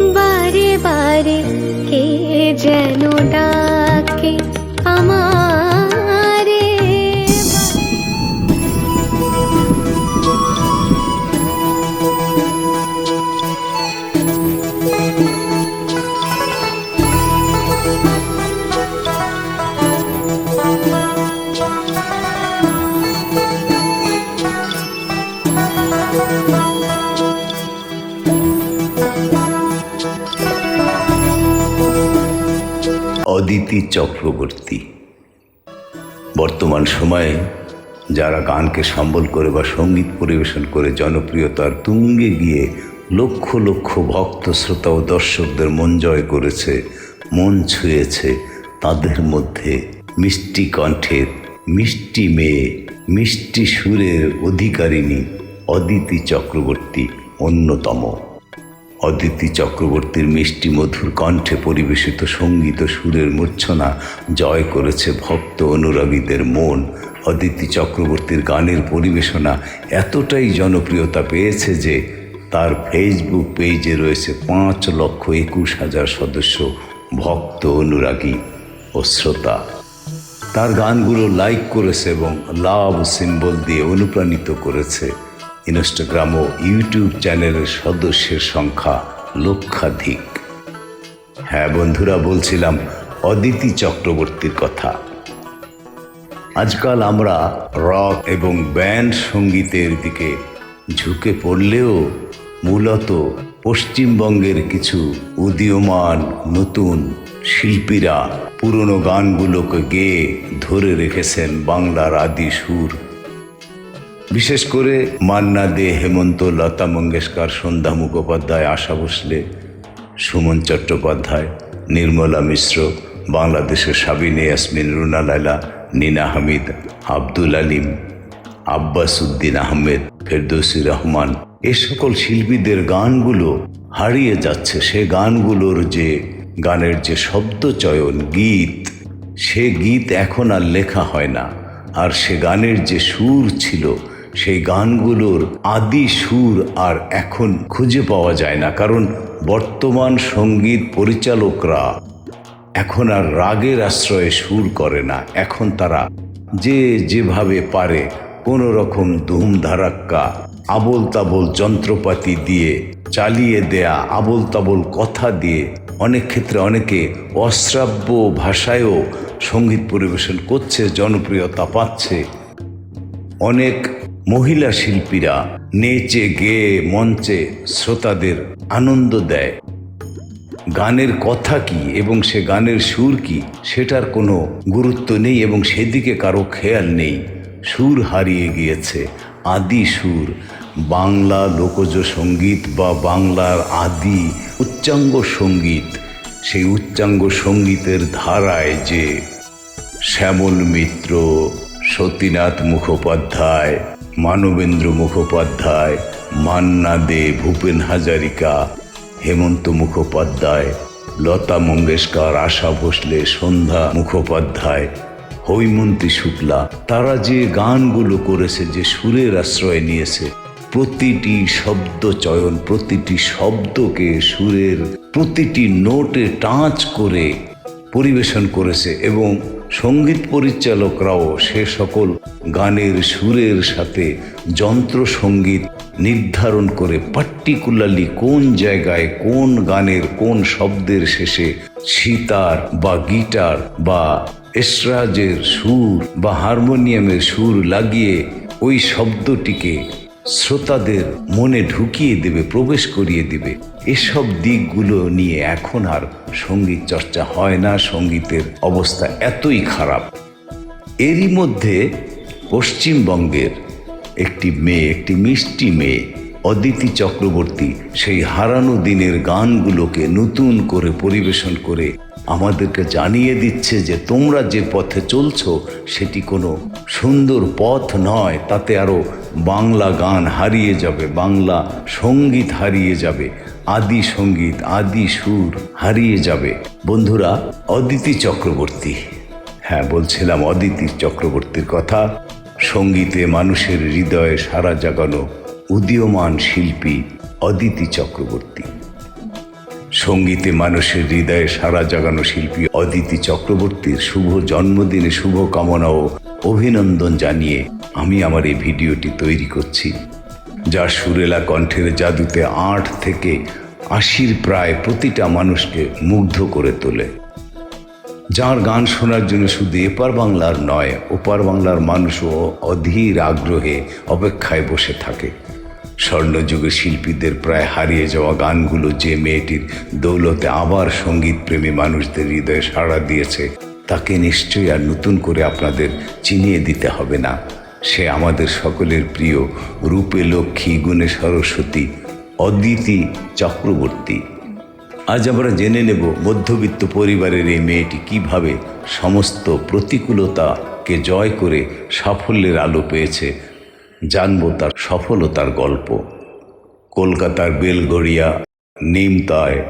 बारे बारे के जनो অদিতি চক্রবর্তী। বর্তমান সময়ে যারা গানকে সম্বল করে বা সংগীত পরিবেশন করে জনপ্রিয়তার তুঙ্গে গিয়ে লক্ষ লক্ষ ভক্ত, শ্রোতা ও দর্শকদের মন জয় করেছে, মন ছুঁয়েছে তাদের মধ্যে মিষ্টি কণ্ঠের মিষ্টি মেয়ে, মিষ্টি সুরের অধিকারিণী অদিতি চক্রবর্তী অন্যতম। অদিতি চক্রবর্তীর মিষ্টি মধুর কণ্ঠে পরিবেশিত সংগীত সুরের মূর্ছনা জয় করেছে ভক্ত অনুরাগীদের মন। অদিতি চক্রবর্তীর গানের পরিবেশনা এতটাই জনপ্রিয়তা পেয়েছে যে তার ফেসবুক পেজে রয়েছে পাঁচ লক্ষ একুশ হাজার সদস্য, ভক্ত, অনুরাগী ও শ্রোতা। তার গানগুলো লাইক করেছে এবং লাভ সিম্বল দিয়ে অনুপ্রাণিত করেছে। ইনস্টাগ্রাম ও ইউটিউব চ্যানেলের সদস্যের সংখ্যা লক্ষাধিক। হ্যাঁ বন্ধুরা, বলছিলাম অদিতি চক্রবর্তীর কথা। আজকাল আমরা রক এবং ব্যান্ড সঙ্গীতের দিকে ঝুঁকে পড়লেও মূলত পশ্চিমবঙ্গের কিছু উদীয়মান নতুন শিল্পীরা পুরনো গানগুলোকে গেয়ে ধরে রেখেছেন বাংলার আদি সুর বিশেষ করে মান্না দে হেমন্ত, লতা মঙ্গেশকর, সন্ধ্যা মুখোপাধ্যায়, আশা ভোসলে, সুমন চট্টোপাধ্যায়, নির্মলা মিশ্র, বাংলাদেশের সাবিনে ইয়াসমিন, রুনা লাইলা নিনা হামিদ, আব্দুল আলিম, আব্বাস উদ্দিন আহমেদ, ফেরদৌসি রহমান। এ সকল শিল্পীদের গানগুলো হারিয়ে যাচ্ছে। সে গানগুলোর যে গানের যে শব্দ চয়ন, গীত, সে গীত এখন আর লেখা হয় না। আর সে গানের যে সুর ছিল সেই গানগুলোর আদি সুর আর এখন খুঁজে পাওয়া যায় না, কারণ বর্তমান সংগীত পরিচালকরা এখন আর রাগের আশ্রয়ে সুর করে না। এখন তারা যে যেভাবে পারে কোনো রকম ধুম ধারাক্কা আবল তাবল যন্ত্রপাতি দিয়ে চালিয়ে দেয়া আবল তাবল কথা দিয়ে অনেক ক্ষেত্রে অনেকে অশ্রাব্য ভাষায়ও সংগীত পরিবেশন করছে, জনপ্রিয়তা পাচ্ছে। অনেক মহিলা শিল্পীরা নেচে, গেয়ে, মঞ্চে শ্রোতাদের আনন্দ দেয়। গানের কথা কি এবং সে গানের সুর কি, সেটার কোনো গুরুত্ব নেই এবং সেদিকে কারও খেয়াল নেই। সুর হারিয়ে গিয়েছে, আদি সুর। বাংলা লোকজ সংগীত বা বাংলার আদি উচ্চাঙ্গ সংগীত, সেই উচ্চাঙ্গ সঙ্গীতের ধারায় যে শ্যামল মিত্র, সতীনাথ মুখোপাধ্যায় মানবেন্দ্র মুখোপাধ্যায়, মান্না দে ভূপেন হাজারিকা, হেমন্ত মুখোপাধ্যায়, লতা মঙ্গেশকর, আশা ভোসলে, সন্ধ্যা মুখোপাধ্যায়, হৈমন্তী শুক্লা, তারা যে গানগুলো করেছে, যে সুরের আশ্রয় নিয়েছে, প্রতিটি শব্দ চয়ন, প্রতিটি শব্দকে সুরের প্রতিটি নোটে টাচ করে পরিবেশন করেছে এবং সংগীত পরিচালকরাও সে সকল গানের সুরের সাথে যন্ত্র সংগীত নির্ধারণ করে পার্টিকুলারলি কোন জায়গায় কোন গানের কোন শব্দের শেষে সিতার বা গিটার বা এসরাজের সুর বা হারমোনিয়ামের সুর লাগিয়ে ওই শব্দটিকে শ্রোতাদের মনে ঢুকিয়ে দেবে, প্রবেশ করিয়ে দেবে। এসব দিকগুলো নিয়ে এখন আর সংগীত চর্চা হয় না, সঙ্গীতের অবস্থা এতই খারাপ। এরই মধ্যে পশ্চিমবঙ্গের একটি মেয়ে, একটি মিষ্টি মেয়ে, অদিতি চক্রবর্তী, সেই হারানো দিনের গানগুলোকে নতুন করে পরিবেশন করে আমাদেরকে জানিয়ে দিচ্ছে যে তোমরা যে পথে চলছো, সেটি কোনো সুন্দর পথ নয়, তাতে আরও বাংলা গান হারিয়ে যাবে, বাংলা সংগীত হারিয়ে যাবে, আদি সংগীত, আদি সুর হারিয়ে যাবে। বন্ধুরা, অদিতি চক্রবর্তী। হ্যাঁ বলছিলাম অদিতি চক্রবর্তীর কথা। সঙ্গীতে মানুষের হৃদয়ে সারা জাগানো উদীয়মান শিল্পী অদিতি চক্রবর্তী। সঙ্গীতে মানুষের হৃদয়ে সারা জাগানো শিল্পী অদিতি চক্রবর্তীর শুভ জন্মদিনে শুভ কামনা ও অভিনন্দন জানিয়ে আমি আমার এই ভিডিওটি তৈরি করছি যা সুরেলা কণ্ঠের জাদুতে আট থেকে আশির প্রায় প্রতিটা মানুষকে মুগ্ধ করে তোলে। যার গান শোনার জন্য শুধু এপার বাংলার নয়, ওপার বাংলার মানুষও অধীর আগ্রহে অপেক্ষায় বসে থাকে। স্বর্ণযুগের শিল্পীদের প্রায় হারিয়ে যাওয়া গানগুলো যে মেয়েটির দৌলতে আবার সংগীত প্রেমী মানুষদের হৃদয়ে সাড়া দিয়েছে, তাকে নিশ্চয়ই আর নতুন করে আপনাদের চিনিয়ে দিতে হবে না। সে আমাদের সকলের প্রিয় রূপে লক্ষ্মী গুণে সরস্বতী অদিতি চক্রবর্তী। আজ আমরা জেনে নেব মধ্যবিত্ত পরিবারের এই মেয়েটি কীভাবে সমস্ত প্রতিকূলতাকে জয় করে সাফল্যের আলো পেয়েছে জানব তার সফলতার গল্প। কলকাতার বেলগড়িয়া নিমতায়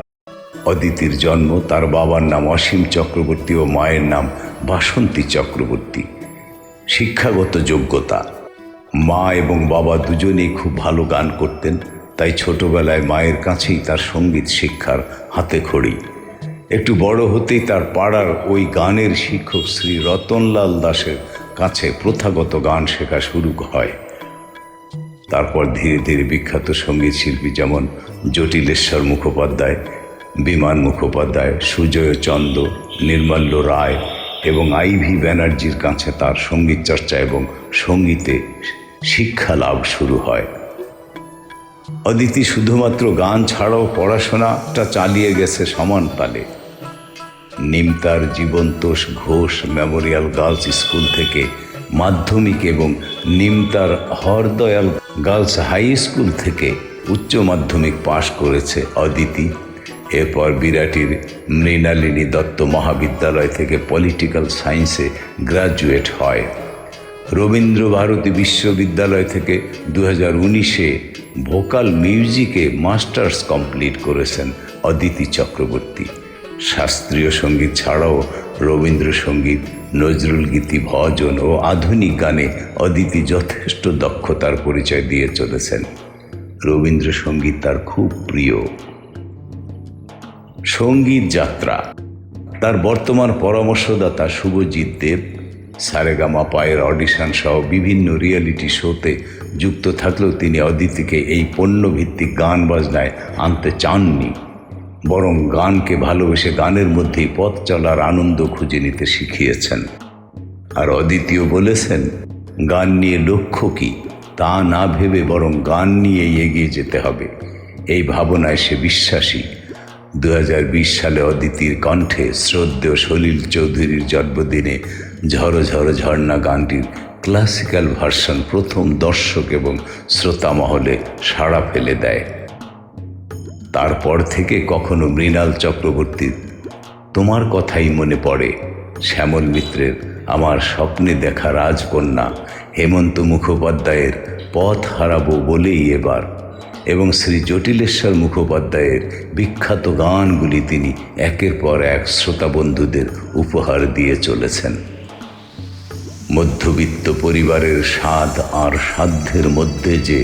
অদিতির জন্ম, তার বাবার নাম অসীম চক্রবর্তী ও মায়ের নাম বাসন্তী চক্রবর্তী। শিক্ষাগত যোগ্যতা। মা এবং বাবা দুজনেই খুব ভালো গান করতেন, তাই ছোটবেলায় মায়ের কাছেই তার সংগীত শিক্ষার হাতে খড়ি। একটু বড় হতেই তার পাড়ার ওই গানের শিক্ষক শ্রী রতনলাল দাসের কাছে প্রথাগত গান শেখা শুরু হয়। তারপর ধীরে ধীরে বিখ্যাত সংগীত শিল্পী যেমন জটিলেশ্বর মুখোপাধ্যায়, বিমান মুখোপাধ্যায়, সুজয় চন্দ, নির্মাল্য রায় এবং আইভি ব্যানার্জির কাছে তার সংগীত চর্চা এবং সঙ্গীতে শিক্ষা লাভ শুরু হয়। অদিতি শুধুমাত্র গান ছাড়াও পড়াশোনাটা চালিয়ে গেছে সমান তালে। নিমতার Jibantosh Ghosh memorial girls school থেকে মাধ্যমিক এবং নিমতার হরদয়াল গার্লস হাই স্কুল থেকে উচ্চ মাধ্যমিক পাশ করেছে অদিতি। এরপর বিরাটির মৃণালিনী দত্ত মহাবিদ্যালয় থেকে পলিটিক্যাল সায়েন্সে গ্রাজুয়েট হয়। রবীন্দ্র ভারতী বিশ্ববিদ্যালয় থেকে দু হাজার উনিশে ভোকাল মিউজিকে মাস্টার্স কমপ্লিট করেছেন অদিতি চক্রবর্তী। শাস্ত্রীয় সংগীত ছাড়াও রবীন্দ্রসঙ্গীত, নজরুল গীতি, ভজন ও আধুনিক গানে অদিতি যথেষ্ট দক্ষতার পরিচয় দিয়ে চলেছেন। রবীন্দ্রসঙ্গীত তার খুব প্রিয়। সংগীত যাত্রা। তার বর্তমান পরামর্শদাতা শুভজিৎ দেব, সারেগামা পায়ের অডিশন সহ বিভিন্ন রিয়েলিটি শোতে যুক্ত থাকলেও তিনি অদিতিকে এই পণ্যভিত্তিক গান বাজনায় আনতে চাননি। বরং গানকে ভালোবেসে গানের মধ্যেই পথ চলার আনন্দ খুঁজে নিতে শিখিয়েছেন। আর অদ্বিতীয় বলেছেন, গান নিয়ে লক্ষ্য কি, তা না ভেবে বরং গান নিয়েই এগিয়ে যেতে হবে। এই ভাবনায় সে বিশ্বাসী। দু হাজার বিশ সালে অদিতির কণ্ঠে শ্রদ্ধেয় সলিল চৌধুরীর জন্মদিনে ঝড়ো ঝড়ো ঝর্ণা গানটির ক্লাসিক্যাল ভার্সন প্রথম দর্শক এবং শ্রোতা মহলে সাড়া ফেলে দেয়। তারপর থেকে কখনো মৃণাল চক্রবর্তীর তোমার কথাই মনে পড়ে, শ্যামল মিত্রের আমার স্বপ্নে দেখা রাজকন্যা, হেমন্ত মুখোপাধ্যায়ের পথ হারাবো বলেই এবার, এবং শ্রী জটিলেশ্বর মুখোপাধ্যায়ের বিখ্যাত গানগুলি তিনি একের পর এক শ্রোতা বন্ধুদের উপহার দিয়ে চলেছেন। মধ্যবিত্ত পরিবারের স্বাদ আর সাধ্যের মধ্যে যে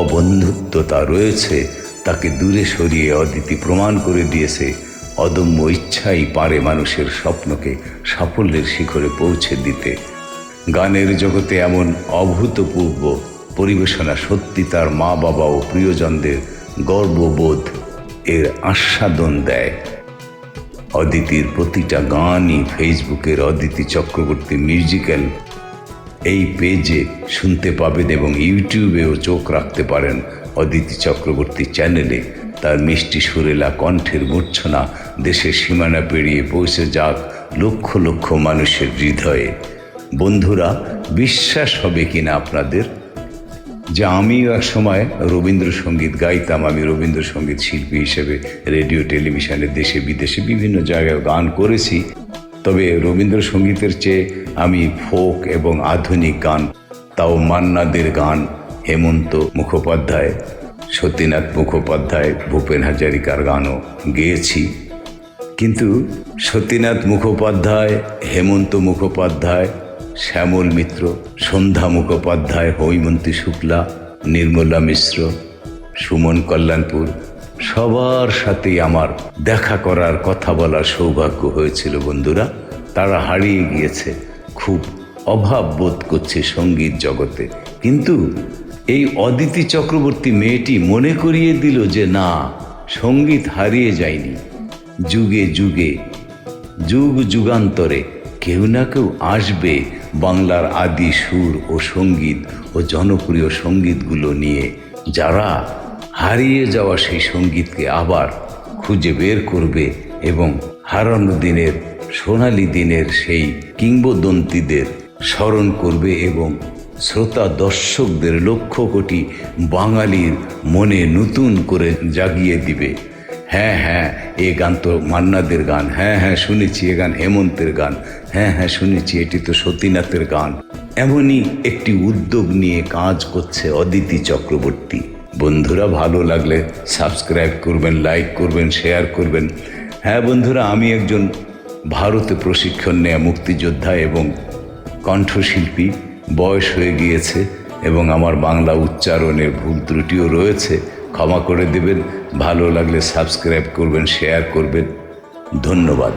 অবন্ধুত্বতা রয়েছে তাকে দূরে সরিয়ে অদিতি প্রমাণ করে দিয়েছে, অদম্য ইচ্ছাই পারে মানুষের স্বপ্নকে সাফল্যের শিখরে পৌঁছে দিতে। গানের জগতে এমন অভূতপূর্ব পরিবেশনা সত্যি তার মা বাবা ও প্রিয়জনদের গর্ববোধ এর আস্বাদন দেয়। অদিতির প্রতিটা গানই ফেসবুকের অদিতি চক্রবর্তী মিউজিক্যাল। এই পেজে শুনতে পাবেন এবং ইউটিউবেও চোখ রাখতে পারেন অদিতি চক্রবর্তী চ্যানেলে তার মিষ্টি সুরেলা কণ্ঠের মূর্ছনা দেশের সীমানা পেরিয়ে পৌঁছে যাক লক্ষ লক্ষ মানুষের হৃদয়ে। বন্ধুরা, বিশ্বাস হবে কিনা আপনাদের? যে আমিও এক সময় রবীন্দ্রসঙ্গীত গাইতাম, আমি রবীন্দ্রসঙ্গীত শিল্পী হিসেবে রেডিও, টেলিভিশনে দেশে, বিদেশে বিভিন্ন জায়গায় গান করেছি। তবে রবীন্দ্রসঙ্গীতের চেয়ে আমি ফোক এবং আধুনিক গান, তাও মান্নাদের গান হেমন্ত মুখোপাধ্যায় সতীনাথ মুখোপাধ্যায়, ভূপেন হাজারিকার গানও গেয়েছি। কিন্তু সতীনাথ মুখোপাধ্যায়, হেমন্ত মুখোপাধ্যায়, শ্যামল মিত্র, সন্ধ্যা মুখোপাধ্যায়, হৈমন্তী শুক্লা, নির্মলা মিশ্র, সুমন কল্যাণপুর, সবার সাথেই আমার দেখা করার, কথা বলার সৌভাগ্য হয়েছিল বন্ধুরা। তারা হারিয়ে গিয়েছে, খুব অভাব বোধ করছে সংগীত জগতে। কিন্তু এই অদিতি চক্রবর্তী মেয়েটি মনে করিয়ে দিল যে না, সংগীত হারিয়ে যায়নি। যুগে যুগে, যুগ যুগান্তরে কেউ না কেউ আসবে বাংলার আদি সুর ও সংগীত ও জনপ্রিয় সঙ্গীতগুলো নিয়ে। যারা হারিয়ে যাওয়া সেই সঙ্গীতকে আবার খুঁজে বের করবে এবং হারানো দিনের, সোনালি দিনের সেই কিংবদন্তীদের স্মরণ করবে এবং শ্রোতা দর্শকদের লক্ষ কোটি বাঙালির মনে নতুন করে জাগিয়ে দিবে। হ্যাঁ হ্যাঁ এ গান তো মান্নাদের গান। হ্যাঁ হ্যাঁ শুনেছি এ গান হেমন্তের গান। হ্যাঁ হ্যাঁ শুনেছি এটি তো সতীনাথের গান। এমনই একটি উদ্যোগ নিয়ে কাজ করছে অদিতি চক্রবর্তী। বন্ধুরা, ভালো লাগলে সাবস্ক্রাইব করবেন, লাইক করবেন, শেয়ার করবেন। হ্যাঁ বন্ধুরা, আমি একজন ভারতে প্রশিক্ষণ নেয়া মুক্তিযোদ্ধা এবং কণ্ঠশিল্পী। বয়স হয়ে গিয়েছে এবং আমার বাংলা উচ্চারণের ভুল ত্রুটিও রয়েছে, ক্ষমা করে দেবেন। ভালো লাগলে সাবস্ক্রাইব করবেন, শেয়ার করবেন। ধন্যবাদ।